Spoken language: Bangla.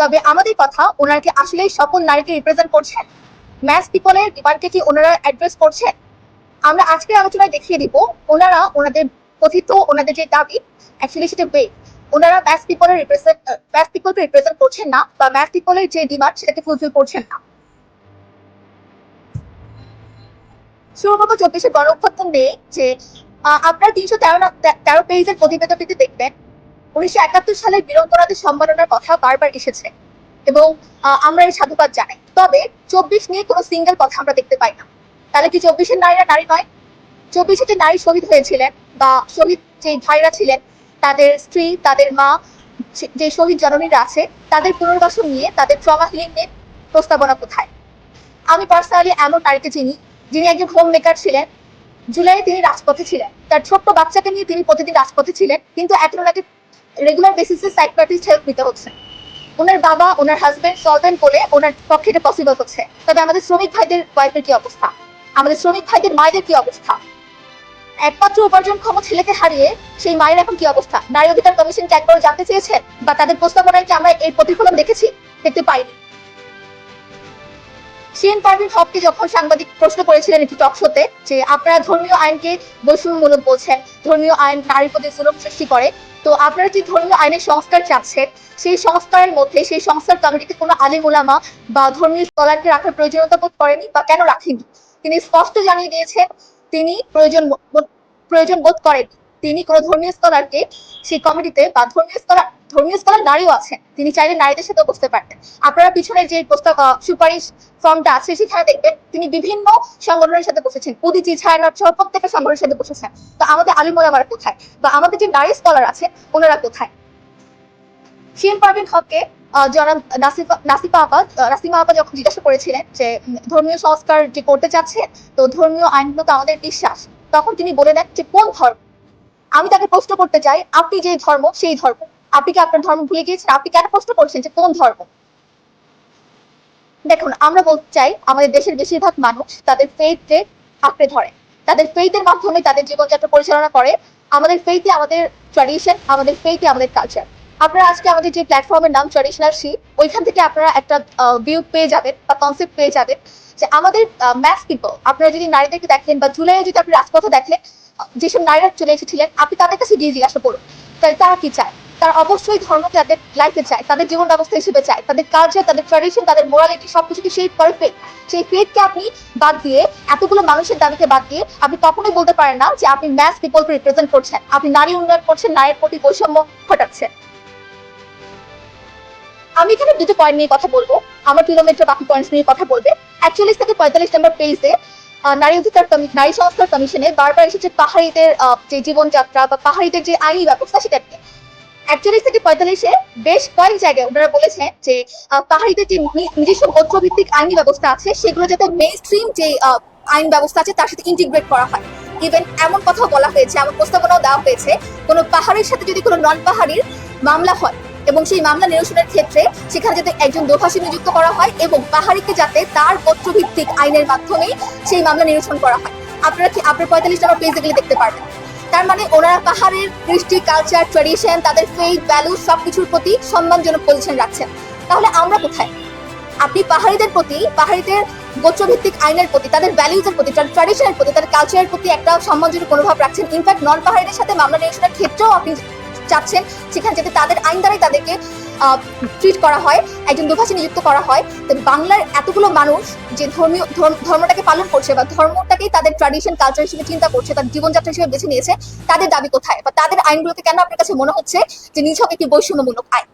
তবে আমাদের কথা ওনারা কি আসলে সকল নারীকে রিপ্রেজেন্ট করছেন? ম্যাস পিপলের ডিমান্ডকে কি ওনারা অ্যাড্রেস করছেন? আমরা আজকের আলোচনায় দেখিয়ে দিব, ওনারা ওনাদের কথিত, ওনাদের যে দাবি অ্যাকচুয়ালি সেটা বে ওনারা ম্যাস পিপলের রিপ্রেজেন্ট ম্যাস পিপলকে রিপ্রেজেন্ট করছেন না বা ম্যাস পিপলের যে ডিমান্ড সেটাকে ফুলফিল করছেন না। শুরুমতো চব্বিশে গণ নিয়ে যে আপনারা তিনশো তেরো তেরো পেজের প্রতিবেদনটিতে দেখবেন উনিশশো একাত্তর সালের বীরঙ্গনাদের সম্মাননার কথা বারবার এসেছে এবং আমরা এই সাধুবাদ জানাই। তবে চব্বিশ নিয়ে কোনো সিঙ্গেল কথা আমরা দেখতে পাই না। তাহলে কি চব্বিশের নারীরা নারী নয়? চব্বিশে যে নারী শহীদ হয়েছিলেন বা শহীদ যে ভাইরা ছিলেন, তাদের স্ত্রী, তাদের মা, যে- শহীদ জননীরা আছে, তাদের পুনর্বাসন নিয়ে তাদের ট্রমা হিলিং নিয়ে প্রস্তাবনা কোথায়? আমি পার্সোনালি এমন নারীকে চিনি, যিনি একজন হোম মেকার ছিলেন। জুলাইয়ে তিনি রাজপথে ছিলেন। তার ছোট্ট বাচ্চাকে নিয়ে তিনি প্রতিদিন রাজপথে ছিলেন। কিন্তু ওনাকে রেগুলার বেসিসে সাইকোয়াট্রিস্ট হেল্প নিতে হচ্ছে। ওনার বাবা, ওনার হাজবেন্ড সলভেন্ট বলে ওনার পক্ষে এটা পসিবল হচ্ছে। তবে আমাদের শ্রমিক ভাইদের ওয়াইফের কি অবস্থা? আমাদের শ্রমিক ভাইদের মায়েদের কি অবস্থা? একমাত্র উপার্জনক্ষম ছেলেকে হারিয়ে সেই মায়ের এখন কি অবস্থা? নারী অধিকার কমিশন কি একবার জানতে চেয়েছেন বা তাদের প্রস্তাবনায় কি আমরা এই প্রতিফলন দেখেছি? দেখতে পাইনি। শিন পারভিন হককে যখন সাংবাদিক প্রশ্ন করেছিলেন একটি টক শোতে যে আপনারা ধর্মীয় আইনকে বৈষম্যমূলক বলছেন, ধর্মীয় আইন নারীর প্রতি জুলুম সৃষ্টি করে, তো আপনারা যে ধর্মীয় আইনের সংস্কার চাচ্ছেন, সেই সংস্কারের মধ্যে, সেই সংস্কার কমিটিতে কোনো আলিম ওলামা বা ধর্মীয় স্কলারকে রাখার প্রয়োজনীয়তা বোধ করেনি বা কেন রাখেনি তিনি স্পষ্ট জানিয়ে দিয়েছেন, তিনি প্রয়োজন প্রয়োজন বোধ করেন তিনি কোনো ধর্মীয় স্কলারকে সেই কমিটিতে বা ধর্মীয় স্কলার ধর্মীয় স্কলার নারীও আছেন তিনি চাইলে নারীদের সাথে বসতে পারতেন। আপনারা পিছনে যে প্রস্তাব সুপারিশ ফর্মটা আছে, সেখানে দেখবেন তিনি বিভিন্ন সংগঠনের সাথে বসেছেন। উদিচি ছায়ানট সহ প্রত্যেকটা সংগঠনের সাথে বসেছেন। তো আমাদের আলিমোলামারা কোথায়? বা আমাদের যে নারী স্কলার আছে, ওনারা কোথায়? শিন পারভিন হককে জনাব নাসিফা নাসিফা আপা নাসিমা আপা যখন জিজ্ঞাসা করেছিলেন যে ধর্মীয় সংস্কার যে করতে চাচ্ছে, তো ধর্মীয় আইনগুলো তো আমাদের বিশ্বাস, তখন তিনি বলে দেন যে কোন ধর্ম আমি তাকে প্রশ্ন করতে চাই, আপনি যে ধর্ম, সেই ধর্ম, আপনি কি আপনার ধর্ম ভুলে গিয়েছেন? আপনি কেন প্রশ্ন করছেন যে কোন ধর্ম? দেখুন, আমরা বলতে চাই, আমাদের দেশের বেশিরভাগ মানুষ তাদের ফেইথে আঁকড়ে ধরে। তাদের ফেইথের মাধ্যমে তাদের জীবনযাত্রা পরিচালনা করে। আমাদের ফেইথে আমাদের ট্র্যাডিশন আমাদের ফেইথে আমাদের কালচার আপনারা আজকে আমাদের যে প্ল্যাটফর্মের নাম ট্র্যাডিশনাল শি ওইখান থেকে আপনারা একটা ভিউ পেয়ে যাবেন বা কনসেপ্ট পেয়ে যাবেন যে আমাদের ম্যাথ পিপল আপনারা যদি নারীদেরকে দেখেন বা জুলাইয়ে যদি আপনি রাজপথে দেখেন যেসব নারীরা চলে এসেছিলেন, আপনি তাদের কাছে গিয়ে জিজ্ঞাসা করুন। তাই তারা কি চায়? তারা অবশ্যই ধর্ম তাদের লাইফে চায়, তাদের জীবন ব্যবস্থা হিসেবে চায়, তাদের কালচার তাদের ট্র্যাডিশন তাদের মোরালিটি সবকিছুকে শেপ করে ফেক সেই ফেককে আপনি বাদ দিয়ে এতগুলো মানুষের দাবিকে বাদ দিয়ে আপনি কখনোই বলতে পারেন না যে আপনি ম্যাস পিপলকে রিপ্রেজেন্ট করছেন। আপনি নারী উন্নয়ন করছেন, নারীর প্রতি বৈষম্য ঘটাচ্ছেন। আমি এখানে দুটো পয়েন্ট নিয়ে কথা বলব। আমার কিলোমিটার বাকি পয়েন্টস নিয়ে কথা বলবে। একচল্লিশ থেকে পঁয়তাল্লিশ নম্বর পেজে নারী অধিকার নারী সংস্কার কমিশনে বারবার এসেছে পাহাড়িদের যে জীবনযাত্রা বা পাহাড়িদের যে আইনি ব্যবস্থা সেটা নিয়ে। একচল্লিশ থেকে পঁয়তাল্লিশে বেশ কয়েক জায়গায় ওনারা বলেছেন যে পাহাড়িদের যে নিজস্ব গোত্রভিত্তিক আইনি ব্যবস্থা আছে, সেগুলো যাতে মেইন স্ট্রিম যে আইন ব্যবস্থা আছে তার সাথে ইন্টিগ্রেট করা হয়। ইভেন এমন কথাও বলা হয়েছে, এমন প্রস্তাবনাও দেওয়া হয়েছে, কোনো পাহাড়ের সাথে যদি কোনো নন পাহাড়ির মামলা হয় এবং সেই মামলা নিরসনের ক্ষেত্রে সেখানে যাতে একজন দোভাষী নিযুক্ত করা হয় এবং পাহাড়িকে যাতে তার গোত্রভিত্তিক আইনের মাধ্যমে সেই মামলা নিরসন করা হয়। আপনারা কি আপনার পঁয়তাল্লিশ নম্বর পেজে গেলে দেখতে পারবেন। তার মানে ওনারা পাহাড়ের কৃষ্টি কালচার ট্রেডিশন তাদের ফেইথ ভ্যালু সবকিছুর প্রতি সম্মানজনক পজিশন রাখছেন। তাহলে আমরা কোথায়? আপনি পাহাড়িদের প্রতি, পাহাড়িদের গোত্রভিত্তিক আইনের প্রতি, তাদের ভ্যালুজের প্রতি ট্র্যাডিশনের প্রতি, তাদের কালচারের প্রতি একটা সম্মানজনক মনোভাব রাখছেন। ইনফ্যাক্ট নন পাহাড়িদের সাথে মামলা নিরসনের ক্ষেত্রেও আপনি চাচ্ছেন, সেখানে যাতে তাদের আইন দ্বারাই তাদেরকে ট্রিট করা হয়, একজন দুভাষী নিযুক্ত করা হয়। তো বাংলার এতগুলো মানুষ যে ধর্মীয়, ধর্ম- ধর্মটাকে পালন করছে বা ধর্মটাকেই তাদের ট্রাডিশন কালচার হিসেবে চিন্তা করছে তার জীবনযাত্রা হিসেবে বেছে নিয়েছে, তাদের দাবি কোথায়? বা তাদের আইনগুলোকে কেন আপনার কাছে মনে হচ্ছে যে নিছক একটি বৈষম্যমূলক আইন?